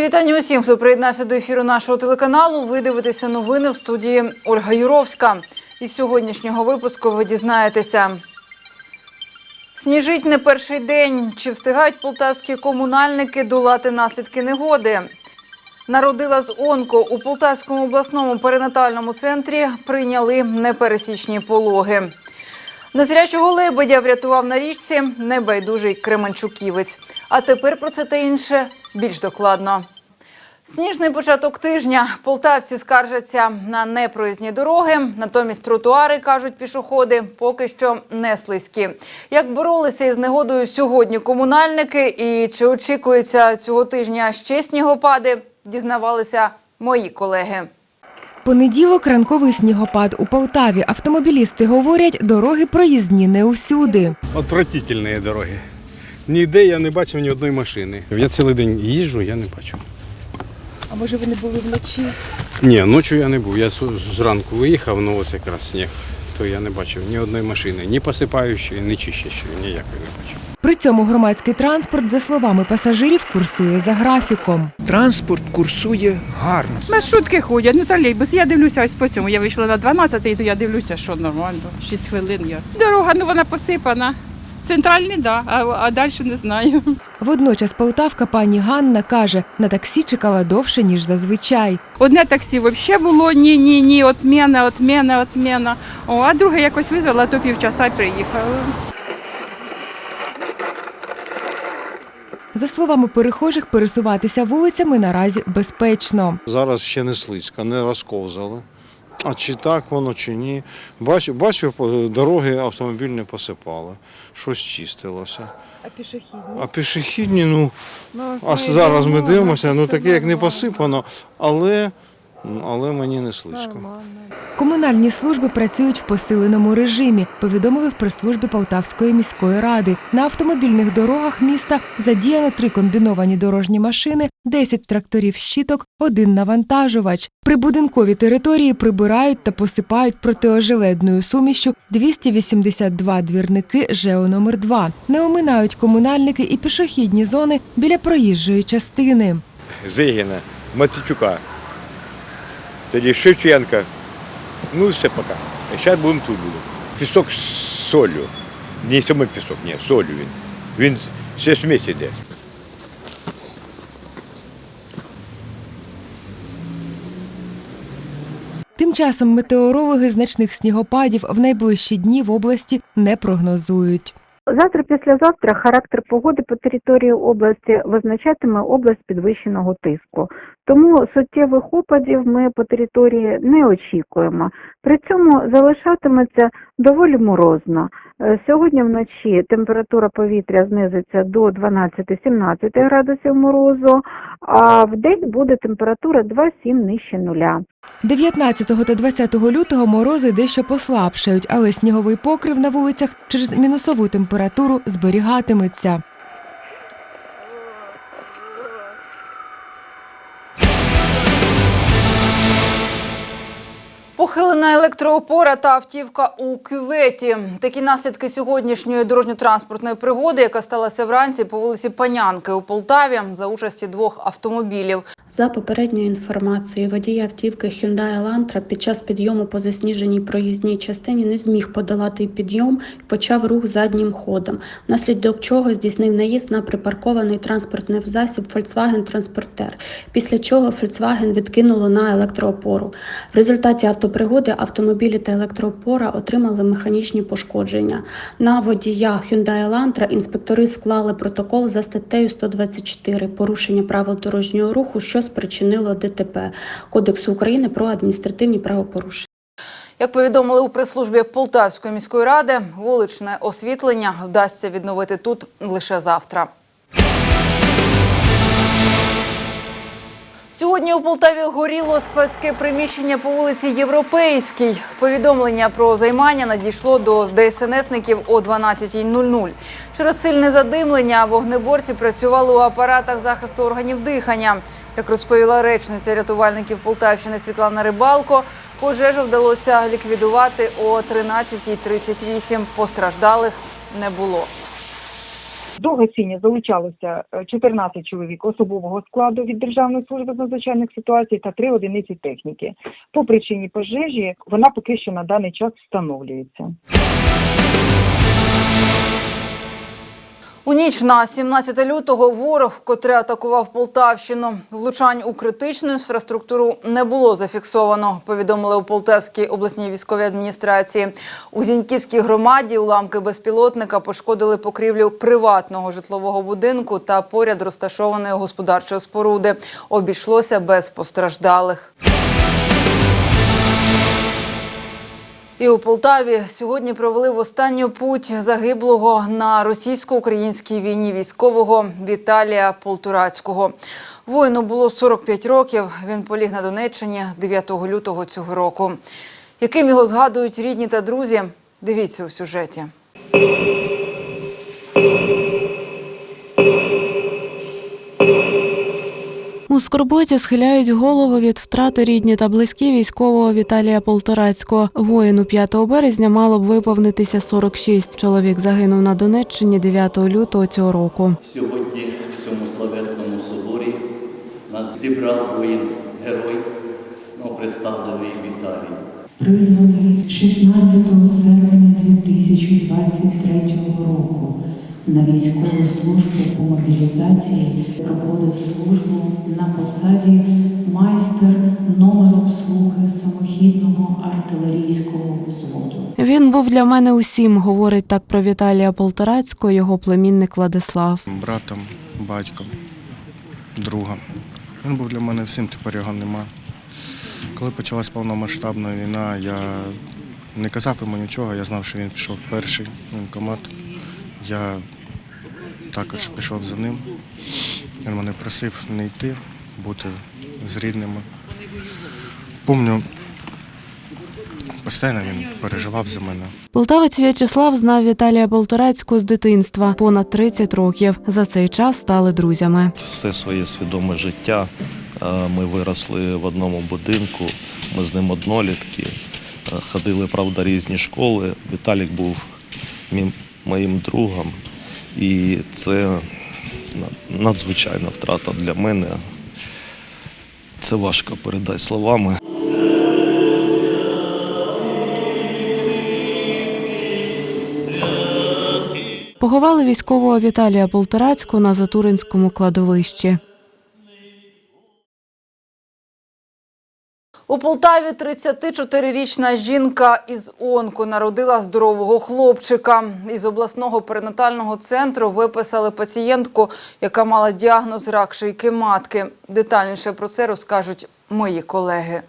Вітання усім, хто приєднався до ефіру нашого телеканалу. Ви дивитеся новини в студії Ольга Юровська. Із сьогоднішнього випуску ви дізнаєтеся. Сніжить не перший день. Чи встигають полтавські комунальники долати наслідки негоди? Народила з онко у Полтавському обласному перинатальному центрі прийняли непересічні пологи. Незрячого лебедя врятував на річці небайдужий Кременчуківець. А тепер про це та інше більш докладно. Сніжний початок тижня. Полтавці скаржаться на непроїзні дороги. Натомість тротуари, кажуть пішоходи, поки що не слизькі. Як боролися із негодою сьогодні комунальники і чи очікується цього тижня ще снігопади, дізнавалися мої колеги. Понеділок ранковий снігопад у Полтаві. Автомобілісти говорять, дороги проїзні не усюди. Отвратительні дороги. Ніде я не бачив ні одної машини. Я цілий день їжджу, я не бачу. А може ви не були вночі? Ні, ночі я не був. Я зранку виїхав, ну ось якраз сніг, то я не бачив ні одної машини, ні посипаючої, ні чищащої, ніякої не бачив. При цьому громадський транспорт, за словами пасажирів, курсує за графіком. Транспорт курсує гарно. Маршрутки ходять, ну тролейбус. Я дивлюся ось по цьому. Я вийшла на 12 то я дивлюся, що нормально. 6 хвилин я. Дорога, ну вона посипана. Центральний, да, а, а далі не знаю. Водночас полтавка пані Ганна каже, на таксі чекала довше, ніж зазвичай. Одне таксі взагалі було ні, ні, ні, отмена, отмена, отмена. О, а друге якось визвала, то півчаса й приїхала. За словами перехожих, пересуватися вулицями наразі безпечно. Зараз ще не слизько, не розковзали. А чи так воно, чи ні. Бачу, бачу, по- дороги автомобільні посипали, щось чистилося. А пішохідні? А пішохідні, ну, а зараз ми дивимося, ну таке як не посипано, але, ну, але мені не слизько. Комунальні служби працюють в посиленому режимі, повідомили в прес-службі Полтавської міської ради. На автомобільних дорогах міста задіяно три комбіновані дорожні машини, 10 тракторів щіток, один навантажувач. Прибудинкові території прибирають та посипають протиожеледною сумішю 282 двірники ЖЕО номер 2 Не оминають комунальники і пішохідні зони біля проїжджої частини. Зигіна, Матичука, тоді Шевченка. Ну все пока. А зараз будемо тут будемо. Пісок з солью. Не саме пісок, ні, солью він. Він все смесь іде. Тим часом метеорологи значних снігопадів в найближчі дні в області не прогнозують. Завтра, післязавтра характер погоди по території області визначатиме область підвищеного тиску. Тому суттєвих опадів ми по території не очікуємо. При цьому залишатиметься доволі морозно. Е, Сьогодні вночі температура повітря знизиться до 12-17 градусів морозу, а в день буде температура 2-7 нижче нуля. 19 та 20 лютого морози дещо послабшають, але сніговий покрив на вулицях через мінусову температуру зберігатиметься. Похилена електроопора та автівка у кюветі. Такі наслідки сьогоднішньої дорожньо-транспортної пригоди, яка сталася вранці по вулиці Панянки у Полтаві за участі двох автомобілів. За попередньою інформацією, водій автівки Hyundai Elantra під час підйому по засніженій проїзній частині не зміг подолати підйом і почав рух заднім ходом, внаслідок чого здійснив наїзд на припаркований транспортний засіб Volkswagen Transporter, після чого Volkswagen відкинуло на електроопору. В результаті автопригоди автомобілі та електроопора отримали механічні пошкодження. На водія Hyundai Elantra інспектори склали протокол за статтею 124 порушення правил дорожнього руху, що спричинило ДТП Кодексу України про адміністративні правопорушення. Як повідомили у прес-службі Полтавської міської ради, вуличне освітлення вдасться відновити тут лише завтра. Сьогодні у Полтаві горіло складське приміщення по вулиці Європейській. Повідомлення про займання надійшло до ДСНСників о 12.00. Через сильне задимлення вогнеборці працювали у апаратах захисту органів дихання. Як розповіла речниця рятувальників Полтавщини Світлана Рибалко, пожежу вдалося ліквідувати о 13.38. Постраждалих не було. До гасіння залучалося е, 14 чоловік особового складу від Державної служби з надзвичайних ситуацій та три одиниці техніки. По причині пожежі вона поки що на даний час встановлюється. У ніч на 17 лютого ворог, котре атакував Полтавщину, влучань у критичну інфраструктуру не було зафіксовано. Повідомили у Полтавській обласній військовій адміністрації. У Зіньківській громаді уламки безпілотника пошкодили покрівлю приватного житлового будинку та поряд розташованої господарчої споруди. Обійшлося без постраждалих. І у Полтаві сьогодні провели в останню путь загиблого на російсько-українській війні військового Віталія Полтурацького. Воїну було 45 років. Він поліг на Донеччині 9 лютого цього року. Яким його згадують рідні та друзі? Дивіться у сюжеті. У скорботі схиляють голову від втрати рідні та близькі військового Віталія Полторацького. Воїну 5 березня мало б виповнитися 46. Чоловік загинув на Донеччині 9 лютого цього року. Сьогодні в цьому славетному соборі нас зібрав воїн герой, ну, представлений Віталій. призваний 16 серпня 2023 року на військову службу по мобілізації проходив службу на посаді майстер номер обслуги самохідного артилерійського взводу. Він був для мене усім, говорить так про Віталія Полторацького його племінник Владислав. братом, батьком, другом. Він був для мене всім, тепер його нема. Коли почалась повномасштабна війна, я не казав йому нічого, я знав, що він пішов перший в воєнкомат. Я також пішов за ним. Він мене просив не йти, бути з рідними. Помню, постійно він переживав за мене. Полтавець В'ячеслав знав Віталія Полторацького з дитинства понад 30 років. За цей час стали друзями. все своє свідоме життя. е, Ми виросли в одному будинку, ми з ним однолітки, е, ходили, правда, різні школи. Віталік був моїм другом, і це надзвичайна втрата для мене. Це важко передати словами. Поховали військового Віталія Полторацького на Затуринському кладовищі. У Полтаві 34-річна жінка із онку народила здорового хлопчика. Із обласного перинатального центру виписали пацієнтку, яка мала діагноз рак шийки матки. Детальніше про це розкажуть мої колеги.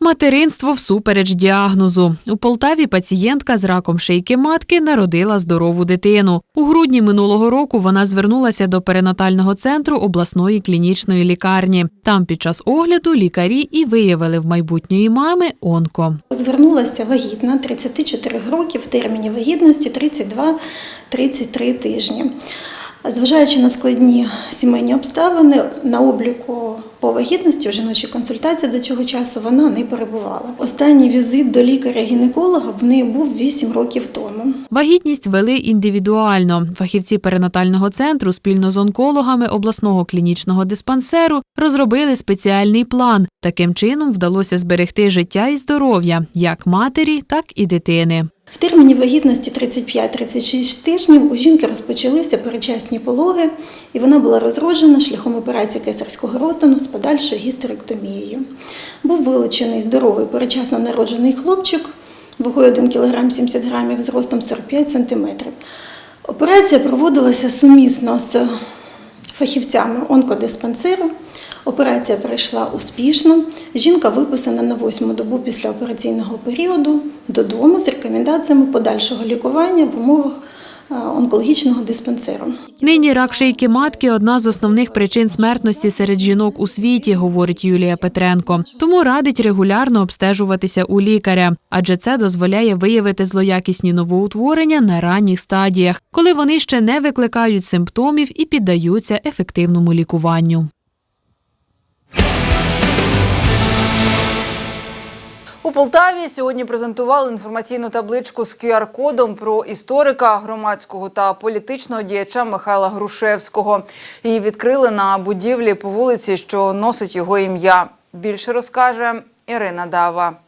Материнство всупереч діагнозу. У Полтаві пацієнтка з раком шийки матки народила здорову дитину. У грудні минулого року вона звернулася до перинатального центру обласної клінічної лікарні. Там під час огляду лікарі і виявили в майбутньої мами онко. Звернулася вагітна 34 роки в терміні вагітності 32-33 тижні. Зважаючи на складні сімейні обставини, на обліку по вагітності в жіночій консультації до цього часу вона не перебувала. Останній візит до лікаря-гінеколога в неї був 8 років тому. Вагітність вели індивідуально. Фахівці перинатального центру спільно з онкологами обласного клінічного диспансеру розробили спеціальний план. Таким чином вдалося зберегти життя і здоров'я як матері, так і дитини. В терміні вагітності 35-36 тижнів у жінки розпочалися передчасні пологи, і вона була розроджена шляхом операції кесарського розтину з подальшою гістеректомією. Був вилучений здоровий передчасно народжений хлопчик вагою 1 кг 70 грамів, зростом 45 см. Операція проводилася сумісно з фахівцями онкодиспансеру. Операція пройшла успішно. Жінка виписана на восьму добу після операційного періоду додому з рекомендаціями подальшого лікування в умовах е, онкологічного диспансеру. Нині рак шийки матки одна з основних причин смертності серед жінок у світі, говорить Юлія Петренко. Тому радить регулярно обстежуватися у лікаря, адже це дозволяє виявити злоякісні новоутворення на ранніх стадіях, коли вони ще не викликають симптомів і піддаються ефективному У У Полтаві сьогодні презентували інформаційну табличку з QR-кодом про історика громадського та політичного діяча Михайла Грушевського. Її відкрили на будівлі по вулиці, що носить його ім'я. Більше розкаже Ірина Дава.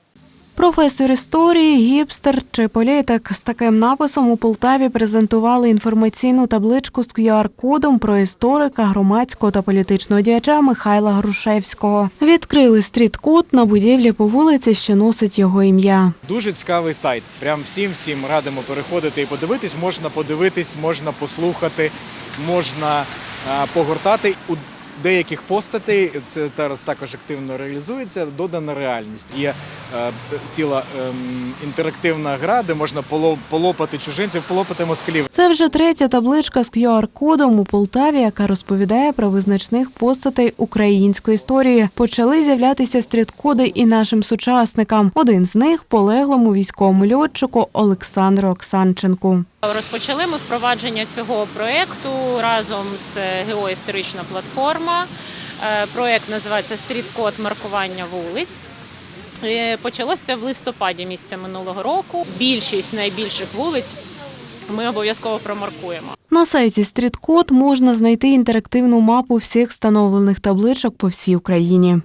Професор історії, гіпстер чи політик з таким написом у Полтаві презентували інформаційну табличку з QR-кодом про історика, громадського та політичного діяча Михайла Грушевського. Відкрили стріт-код на будівлі по вулиці, що носить його ім'я. Дуже цікавий сайт. Прям всім всім радимо переходити і подивитись. Можна подивитись, можна послухати, можна погортати деяких постатей. Це зараз також активно реалізується. Додана реальність. Є е, ціла ем, інтерактивна гра, де можна поло- полопати чужинців, полопати москалів. Це вже третя табличка з QR-кодом у Полтаві, яка розповідає про визначних постатей української історії. Почали з'являтися стріт-коди і нашим сучасникам. Один з них полеглому військовому льотчику Олександру Оксанченку. Розпочали ми впровадження цього проєкту разом з геоісторична платформа. Е, Проєкт називається Стріт-код маркування вулиць. Е, Почалося в листопаді місяця минулого року. Більшість найбільших вулиць ми обов'язково промаркуємо. На сайті стріт-код можна знайти інтерактивну мапу всіх встановлених табличок по всій Україні.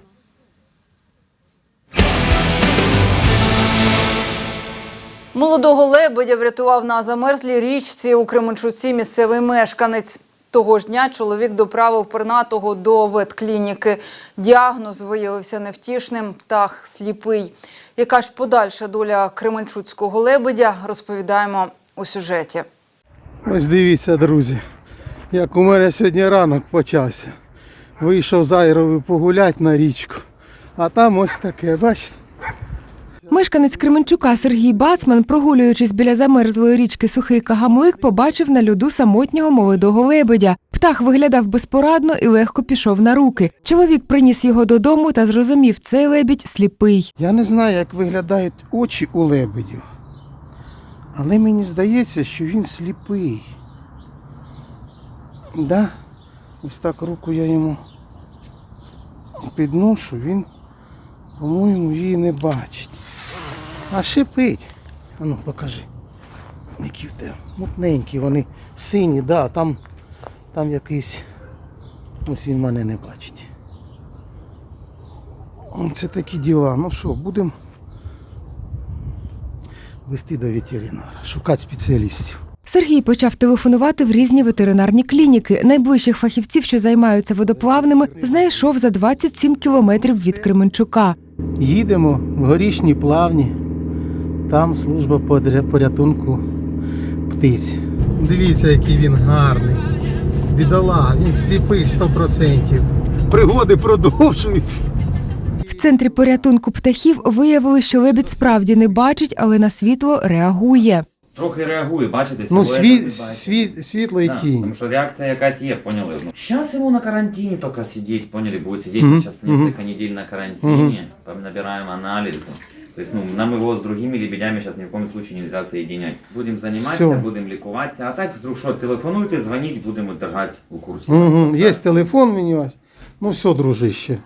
Молодого лебедя врятував на замерзлій річці у Кременчуці місцевий мешканець. Того ж дня чоловік доправив пернатого до ветклініки. Діагноз виявився невтішним, птах сліпий. Яка ж подальша доля кременчуцького лебедя, розповідаємо у сюжеті. Ось дивіться, друзі, як у мене сьогодні ранок почався. Вийшов з Айровою погуляти на річку, а там ось таке, бачите? Мешканець Кременчука Сергій Бацман, прогулюючись біля замерзлої річки Сухий Кагамлик, побачив на льоду самотнього молодого лебедя. Птах виглядав безпорадно і легко пішов на руки. Чоловік приніс його додому та зрозумів, цей лебідь сліпий. Я не знаю, як виглядають очі у лебедів. Але мені здається, що він сліпий. Да? Ось так руку я йому підношу, він, по-моєму, її не бачить. А шипить. А ну покажи. Які в тебе мутненькі, вони сині, да, там, там якийсь. Ось він мене не бачить. Це такі діла. Ну що, будемо вести до ветеринара, шукати спеціалістів. Сергій почав телефонувати в різні ветеринарні клініки. Найближчих фахівців, що займаються водоплавними, знайшов за 27 кілометрів від Кременчука. Їдемо в горішні плавні. Там служба порятунку птиць. Дивіться, який він гарний. Бідолага, він сліпий 100%. Пригоди продовжуються. В центрі порятунку птахів виявили, що лебідь справді не бачить, але на світло реагує. Трохи реагує, бачите, Ну, сві, сві, світло і Да, тінь. Тому що реакція якась є, поняли? Ну, Сейчас ему на карантине только сидеть, поняли, будет сидеть Мгм, сейчас мгм. несколько недель на карантине, Там набираем анализы. То есть, ну, нам его с другими лебедями сейчас ни в коем случае нельзя соединять. Будем заниматься, Всё. будем лікуватися, а так вдруг що, телефонуйте, дзвоніть, будемо держати у курсі. Угу. Є телефон мені ось. Ну все, дружище.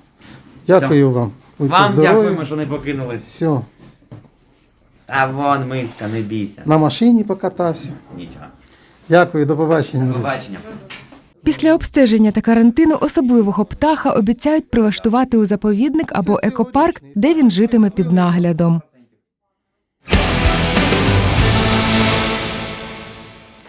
Дякую вам. Будьте Вам здорові. дякуємо, що не покинулись. Все. А вон миска, не бійся. На машині покатався. Нічого. Дякую, до побачення. До друзі. побачення. Після обстеження та карантину особливого птаха обіцяють прилаштувати у заповідник або екопарк, де він житиме під наглядом.